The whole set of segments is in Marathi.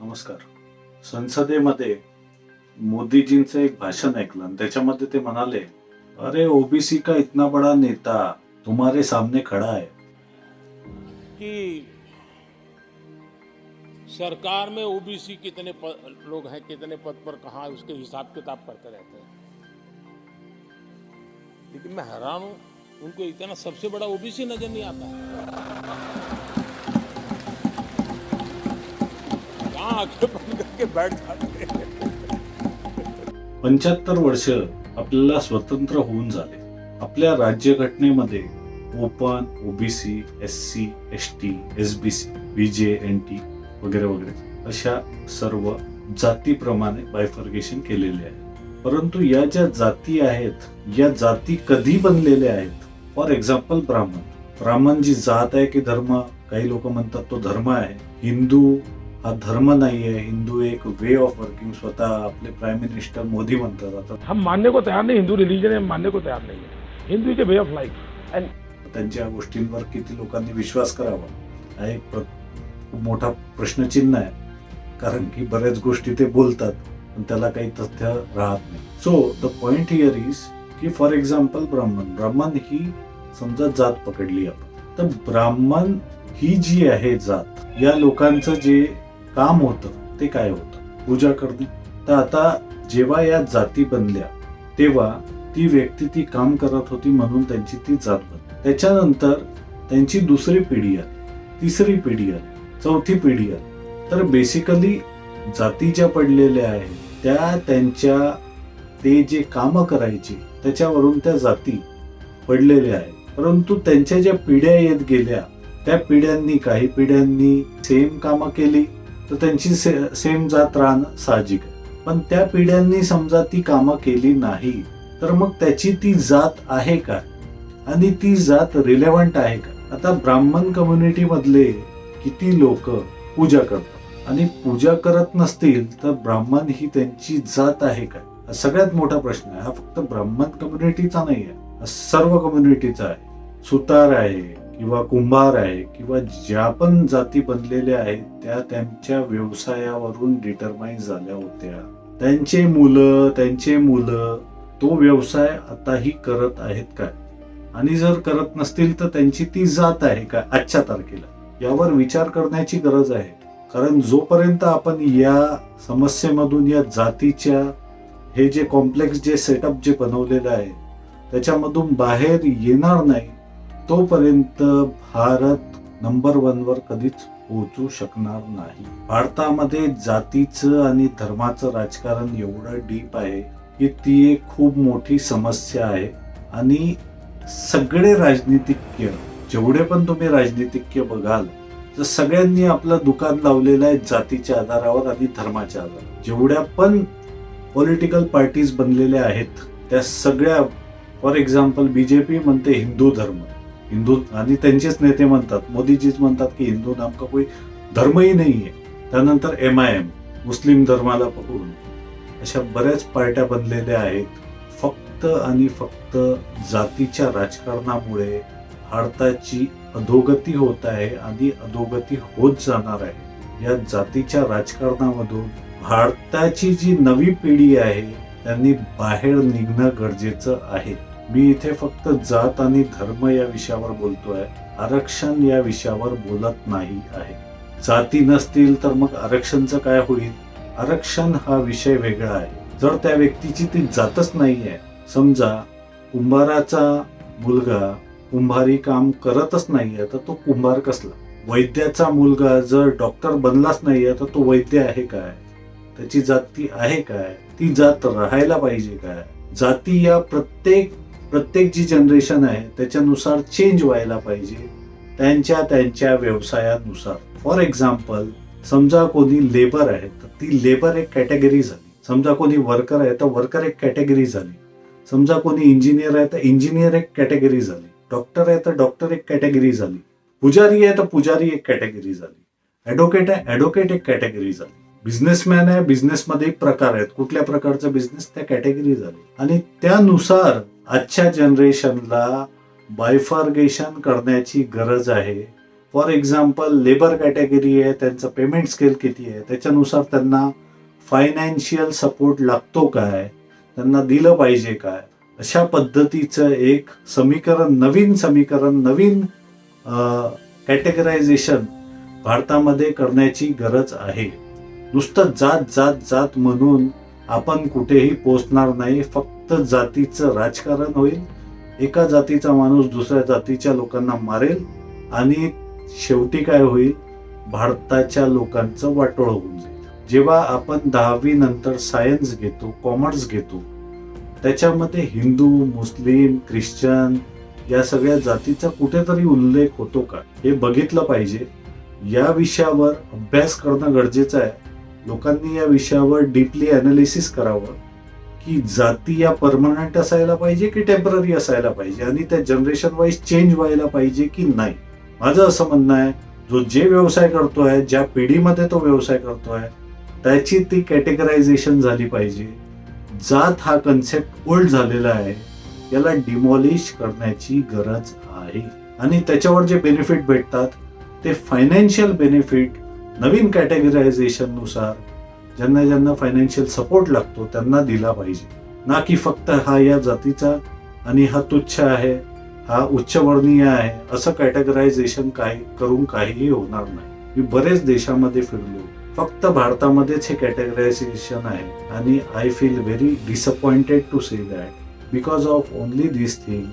नमस्कार. संसदेमध्ये मोदीजींचं एक भाषण ऐकलं त्याच्यामध्ये ते म्हणाले, अरे ओबीसी का इतना बड़ा नेता? तुम्हारे सामने खड़ा है कि सरकार में ओबीसी कितने लोग हैं, कितने पद पर, कहा है, उसके हिसाब किताब करते रहते हैं। लेकिन मैं हैरान हूँ, उनको इतना सबसे बड़ा ओबीसी नज़र नहीं आता। है आंखें बंद करके बैठ जाते पंच्याहत्तर वर्ष आपल्याला स्वतंत्र होऊन झाले. आपल्या राज्यघटनेमध्ये open OBC S C S T S B C BJ N T वगैरे वगैरे अशा सर्व जातीप्रमाणे बायफर्गेशन केलेले आहे परंतु या ज्या जाती आहेत या जाती कधी बनलेल्या आहेत? फॉर एक्झाम्पल ब्राह्मण. ब्राह्मण जी जात आहे की धर्म काही लोक म्हणतात तो धर्म आहे. हिंदू हा धर्म नाहीये हिंदू एक वे ऑफ वर्किंग स्वतः आपले प्राईम मिनिस्टर मोदी म्हणतात आता. हम मानने को तैयार नहीं हिंदू रिलीजन है मानने को तैयार नहीं है। Hindu is way of life and त्यांच्या गोष्टींवर किती लोकांनी विश्वास करावा हा एक प्र- खूप मोठा प्रश्नचिन्ह आहे. कारण की बऱ्याच गोष्टी ते बोलतात पण त्याला काही तथ्य राहत नाही. So the point here is की फॉर एक्झाम्पल ब्राह्मण. ब्राह्मण ही समजा जात पकडली आपण. तर ब्राह्मण ही जी आहे जात या लोकांचं जे काम होतं ते काय होतं? पूजा करणे. तर आता जेव्हा या जाती बनल्या तेव्हा ती व्यक्ती ती काम करत होती म्हणून त्यांची ती जात बनली. त्याच्यानंतर त्यांची दुसरी पिढी आली तिसरी पिढी आली चौथी पिढी आली. तर बेसिकली जाती ज्या पडलेल्या आहेत त्या त्यांच्या ते जे कामं करायचे त्याच्यावरून त्या जाती पडलेल्या आहेत. परंतु त्यांच्या ज्या पिढ्या येत गेल्या त्या पिढ्यांनी काही पिढ्यांनी सेम कामं केली. तर त्यांची से सेम जात राहणं साहजिक आहे. पण त्या पिढ्यांनी समजा ती कामं केली नाही तर मग त्याची ती जात आहे का? आणि ती जात रिलेव्हंट आहे का? आता ब्राह्मण कम्युनिटी मधले किती लोक पूजा करतात. आणि पूजा करत नसतील तर ब्राह्मण ही त्यांची जात आहे का? हा सगळ्यात मोठा प्रश्न आहे. हा फक्त ब्राह्मण कम्युनिटीचा नाही आहे सर्व कम्युनिटीचा आहे. सुतार आहे. किंवा कुंभार आहे किंवा ज्या पण जाती बनलेल्या आहेत त्या त्यांच्या व्यवसायावरून डिटरमाइन झाल्या होत्या. त्यांचे मुलं त्यांचे मुलं तो व्यवसाय आताही करत आहेत काय? आणि जर करत नसतील तर त्यांची ती जात आहे का आजच्या तारखेला? यावर विचार करण्याची गरज आहे. कारण जोपर्यंत आपण या समस्येमधून या जातीच्या हे जे कॉम्प्लेक्स जे सेटअप जे बनवलेलं आहे त्याच्यामधून बाहेर येणार नाही तोपर्यंत भारत नंबर वनवर कधीच पोहोचू शकणार नाही. भारतामध्ये जातीचं आणि धर्माचं राजकारण एवढं डीप आहे की ती एक खूप मोठी समस्या आहे. आणि सगळे राजनीतिज्ञ जेवढे पण तुम्ही राजनीतिज्ञ बघाल तर सगळ्यांनी आपलं दुकान लावलेलं आहे जातीच्या आधारावर आणि धर्माच्या आधारावर. जेवढ्या पण पॉलिटिकल पार्टीज बनलेल्या आहेत त्या सगळ्या for example B J P म्हणते हिंदू धर्म. हिंदू आणि त्यांचेच नेते म्हणतात मोदीजीच म्हणतात की हिंदू नामका कोई धर्मही नाही आहे त्यानंतर एम आय एम मुस्लिम धर्माला पकडून. अशा बऱ्याच पार्ट्या बनलेल्या आहेत. फक्त आणि फक्त जातीच्या राजकारणामुळे भारताची अधोगती होत आहे आणि अधोगती होत जाणार आहे. या जातीच्या राजकारणामधून भारताची जी नवी पिढी आहे त्यांनी बाहेर निघणं गरजेचं आहे. मी इथे फक्त जात आणि धर्म या विषयावर बोलतोय. आरक्षण या विषयावर बोलत नाही आहे. जाती नसतील तर मग आरक्षणचं काय होईल? आरक्षण हा विषय वेगळा आहे. जर त्या व्यक्तीची ती जातच नाहीये समजा कुंभाराचा मुलगा कुंभारी काम करतच नाहीये तर तो कुंभार कसला? वैद्याचा मुलगा जर डॉक्टर बनलाच नाहीये तर तो वैद्य आहे काय? त्याची जात ती आहे काय? ती जात राहायला पाहिजे काय? जाती या प्रत्येक प्रत्येक जी जनरेशन आहे त्याच्यानुसार चेंज व्हायला पाहिजे. त्यांच्या त्यांच्या व्यवसायानुसार. फॉर एक्झाम्पल समजा कोणी लेबर आहे तर ती लेबर एक कॅटेगरी झाली. समजा कोणी वर्कर आहे तर वर्कर एक कॅटेगरी झाली. समजा कोणी इंजिनियर आहे तर इंजिनियर एक कॅटेगरी झाली. डॉक्टर आहे तर डॉक्टर एक कॅटेगरी झाली. पुजारी आहे तर पुजारी एक कॅटेगरी झाली. ॲडव्होकेट आहे ॲडव्होकेट एक कॅटेगरी झाली. बिझनेसमॅन आहे बिझनेसमध्ये प्रकार आहेत. कुठल्या प्रकारचा बिझनेस त्या कॅटेगरी झाली. आणि त्यानुसार आजच्या जनरेशनला बायफार्गेशन करण्याची गरज आहे. फॉर एक्झाम्पल लेबर कॅटेगरी आहे त्यांचं पेमेंट स्केल किती आहे त्याच्यानुसार त्यांना फायनान्शियल सपोर्ट लागतो काय त्यांना दिलं पाहिजे काय. अशा पद्धतीचं एक समीकरण नवीन समीकरण नवीन कॅटेगरायझेशन भारतामध्ये करण्याची गरज आहे. नुसतं जात जात जात म्हणून आपण कुठेही पोचणार नाही फक्त जातीचं राजकारण होईल एका जातीचा माणूस दुसऱ्या जातीच्या लोकांना मारेल आणि शेवटी काय होईल? भारताच्या लोकांचं वाटोळ होऊन जाईल. जेव्हा आपण दहावी नंतर सायन्स घेतो कॉमर्स घेतो त्याच्यामध्ये हिंदू मुस्लिम ख्रिश्चन या सगळ्या जातीचा कुठेतरी उल्लेख होतो का? हे बघितलं पाहिजे. या विषयावर अभ्यास करणं गरजेचं आहे. लोकांनी या विषयावर डीपली अनालिसिस करावं. की जाती या परमनंट असायला पाहिजे की टेंपररी असायला पाहिजे? आणि त्या जनरेशन वाईज चेंज व्हायला पाहिजे की नाही? माझं असं म्हणणं आहे जो जे व्यवसाय करतोय ज्या पिढीमध्ये तो व्यवसाय करतोय त्याची ती कॅटेगरायझेशन झाली पाहिजे. जात हा कन्सेप्ट ओल्ड झालेला आहे. याला डिमॉलिश करण्याची गरज आहे. आणि त्याच्यावर जे बेनिफिट भेटतात ते फायनान्शियल बेनिफिट नवीन कॅटेगरायझेशननुसार ज्यांना ज्यांना फायनान्शियल सपोर्ट लागतो त्यांना दिला पाहिजे. ना की फक्त हा या जातीचा आणि हा तुच्छ आहे हा उच्चवर्णीय आहे असं कॅटेगरायझेशन काय करून काहीही होणार नाही. मी बरेच देशामध्ये फिरलो. फक्त भारतामध्येच हे कॅटेगरायझेशन आहे. आणि I feel very disappointed to say that because of only this thing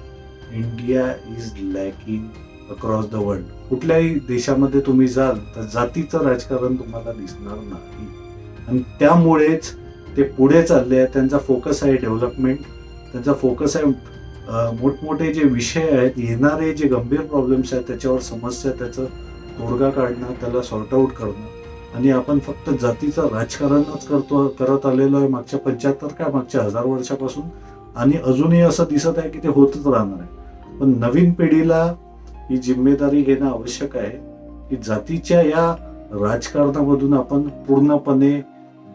India is lacking across the world कुठल्याही देशामध्ये तुम्ही जाल तर जातीचं राजकारण तुम्हाला दिसणार नाही. आणि त्यामुळेच ते पुढे चालले आहेत. त्यांचा फोकस आहे डेव्हलपमेंट त्यांचा फोकस आहे मोठमोठे जे विषय आहेत येणारे जे गंभीर प्रॉब्लेम्स आहेत त्याच्यावर समस्या त्याचं तोडगा काढणं त्याला सॉर्ट आऊट करणं. आणि आपण फक्त जातीचं राजकारणच करतो करत आलेलो आहे मागच्या पंच्याहत्तर काय मागच्या हजार वर्षापासून. आणि अजूनही असं दिसत आहे की ते होतच राहणार आहे. पण नवीन पिढीला ही जिम्मेदारी घेणं आवश्यक आहे की जातीच्या या राजकारणामधून आपण पूर्णपणे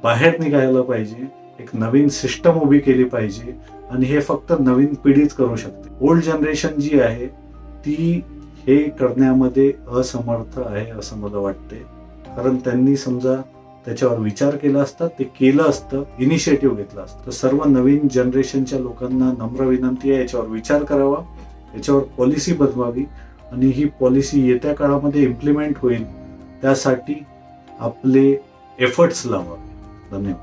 बाहेर निघायला पाहिजे एक नवीन सिस्टम उभी केली पाहिजे आणि हे फक्त नवीन पिढीच करू शकते. ओल्ड जनरेशन जी आहे ती हे करण्यामध्ये असमर्थ आहे असं मला वाटते. कारण त्यांनी समजा त्याच्यावर विचार केला असता ते केलं असतं इनिशिएटिव्ह घेतलं असतं. तर सर्व नवीन जनरेशनच्या लोकांना नम्र विनंती आहे याच्यावर विचार करावा याच्यावर पॉलिसी बनवावी आणि ही पॉलिसी येत्या काळामध्ये इम्प्लिमेंट होईल त्यासाठी आपले एफर्ट्स Tâm